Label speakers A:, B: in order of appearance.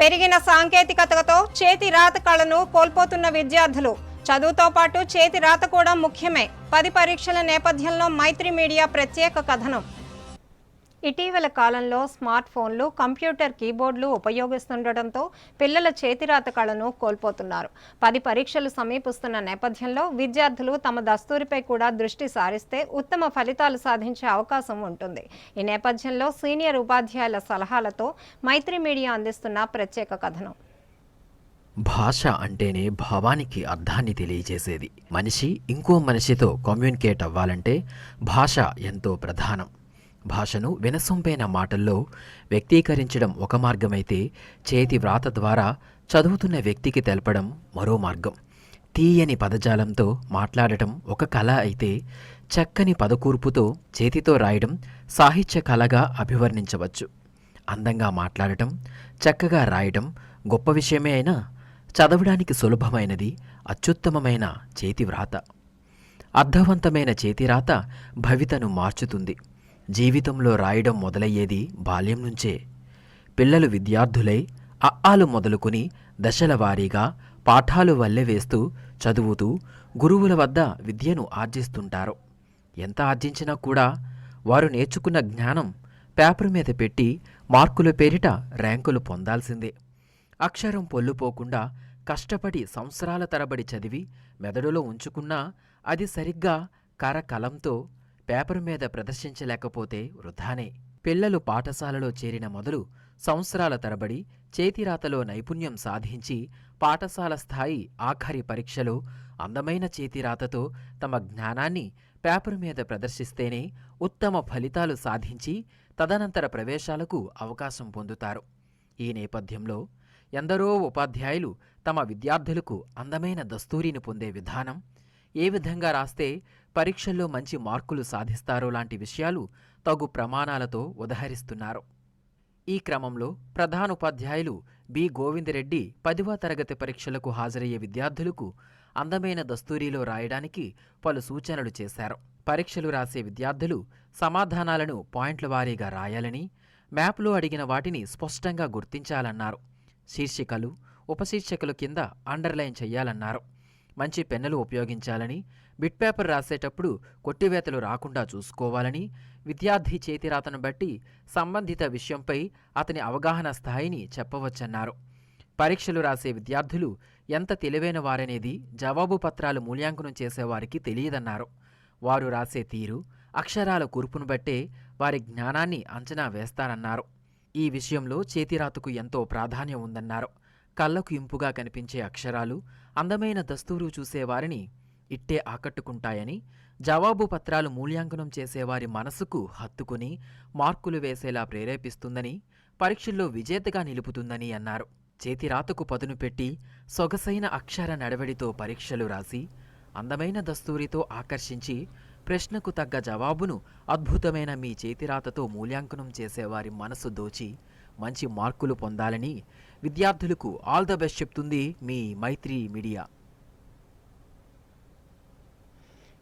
A: పెరిగిన సాంకేతికతతో చేతి రాత కళను కోల్పోతున్న విద్యార్థులు. చదువుతో పాటు చేతి రాత కూడా ముఖ్యమే. పది పరీక్షల నేపథ్యంలో మైత్రి మీడియా ప్రత్యేక కథనం. ఇటీవల కాలంలో స్మార్ట్ ఫోన్లు కంప్యూటర్ కీబోర్డులు ఉపయోగిస్తుండటంతో పిల్లల చేతిరాత కళను కోల్పోతున్నారు. పది పరీక్షలు సమీపిస్తున్న నేపథ్యంలో విద్యార్థులు తమ దస్తూరిపై కూడా దృష్టి సారిస్తే ఉత్తమ ఫలితాలు సాధించే అవకాశం ఉంటుంది. ఈ నేపథ్యంలో సీనియర్ ఉపాధ్యాయుల సలహాలతో మైత్రి మీడియా అందిస్తున్న ప్రత్యేక కథనం.
B: భాష అంటేనే భావానికి అర్థాన్ని తెలియజేసేది. మనిషి ఇంకో మనిషితో కమ్యూనికేట్ అవ్వాలంటే భాష ఎంతో ప్రధానం. భాషను వినసొంపైన మాటల్లో వ్యక్తీకరించడం ఒక మార్గమైతే చేతి వ్రాత ద్వారా చదువుతున్న వ్యక్తికి తెలపడం మరో మార్గం. తీయని పదజాలంతో మాట్లాడటం ఒక కళ అయితే చక్కని పదకూర్పుతో చేతితో రాయడం సాహిత్య కళగా అభివర్ణించవచ్చు. అందంగా మాట్లాడటం చక్కగా రాయడం గొప్ప విషయమే అయినా చదవడానికి సులభమైనది అత్యుత్తమమైన చేతివ్రాత అర్థవంతమైన చేతిరాత భవితను మార్చుతుంది. జీవితంలో రాయడం మొదలయ్యేది బాల్యం నుంచే. పిల్లలు విద్యార్థులై అఆలు మొదలుకొని దశల వారీగా పాఠాలు వల్లె వేస్తూ చదువుతూ గురువుల వద్ద విద్యను ఆర్జిస్తుంటారు. ఎంత ఆర్జించినా కూడా వారు నేర్చుకున్న జ్ఞానం పేపర్ మీద పెట్టి మార్కుల పేరిట ర్యాంకులు పొందాల్సిందే. అక్షరం పొల్లుపోకుండా కష్టపడి సంవత్సరాల తరబడి చదివి మెదడులో ఉంచుకున్నా అది సరిగ్గా కరకలంతో పేపరు మీద ప్రదర్శించలేకపోతే వృధానే. పిల్లలు పాఠశాలలో చేరిన మొదలు సంవత్సరాల తరబడి చేతిరాతలో నైపుణ్యం సాధించి పాఠశాల స్థాయి ఆఖరి పరీక్షలో అందమైన చేతిరాతతో తమ జ్ఞానాన్ని పేపర్ మీద ప్రదర్శిస్తేనే ఉత్తమ ఫలితాలు సాధించి తదనంతర ప్రవేశాలకు అవకాశం పొందుతారు. ఈ నేపథ్యంలో ఎందరో ఉపాధ్యాయులు తమ విద్యార్థులకు అందమైన దస్తూరిని పొందే విధానం ఏ విధంగా రాస్తే పరీక్షల్లో మంచి మార్కులు సాధిస్తారో లాంటి విషయాలు తగు ప్రమాణాలతో ఉదహరిస్తున్నారు. ఈ క్రమంలో ప్రధానోపాధ్యాయులు బి. గోవిందరెడ్డి పదివ తరగతి పరీక్షలకు హాజరయ్యే విద్యార్థులకు అందమైన దస్తూరిలో రాయడానికి పలు సూచనలు చేశారు. పరీక్షలు రాసే విద్యార్థులు సమాధానాలను పాయింట్ల వారీగా రాయాలని మ్యాప్లో అడిగిన వాటిని స్పష్టంగా గుర్తించాలన్నారు. శీర్షికలు ఉపశీర్షికలు కింద అండర్లైన్ చేయాలన్నారు. మంచి పెన్నులు ఉపయోగించాలని బిట్ పేపర్ రాసేటప్పుడు కొట్టివేతలు రాకుండా చూసుకోవాలని విద్యార్థి చేతిరాతను బట్టి సంబంధిత విషయంపై అతని అవగాహన స్థాయిని చెప్పవచ్చన్నారు. పరీక్షలు రాసే విద్యార్థులు ఎంత తెలివైన వారనేది జవాబు పత్రాలు మూల్యాంకనం చేసేవారికి తెలియదన్నారు. వారు రాసే తీరు అక్షరాల కూర్పును బట్టే వారి జ్ఞానాన్ని అంచనా వేస్తారన్నారు. ఈ విషయంలో చేతిరాతకు ఎంతో ప్రాధాన్యం ఉందన్నారు. కళ్ళకు ఇంపుగా కనిపించే అక్షరాలు అందమైన దస్తూరు చూసేవారిని ఇట్టే ఆకట్టుకుంటాయని జవాబు పత్రాలు మూల్యాంకనం చేసేవారి మనసుకు హత్తుకుని మార్కులు వేసేలా ప్రేరేపిస్తుందని పరీక్షల్లో విజేతగా నిలుపుతుందని అన్నారు. చేతిరాతకు పదును పెట్టి సొగసైన అక్షర నడవడితో పరీక్షలు రాసి అందమైన దస్తూరితో ఆకర్షించి ప్రశ్నకు తగ్గ జవాబును అద్భుతమైన మీ చేతిరాతతో మూల్యాంకనం చేసేవారి మనసు దోచి మంచి మార్కులు పొందాలని విద్యార్థులకు ఆల్ ద బెస్ట్ చెప్తుంది మీ మైత్రి మీడియా.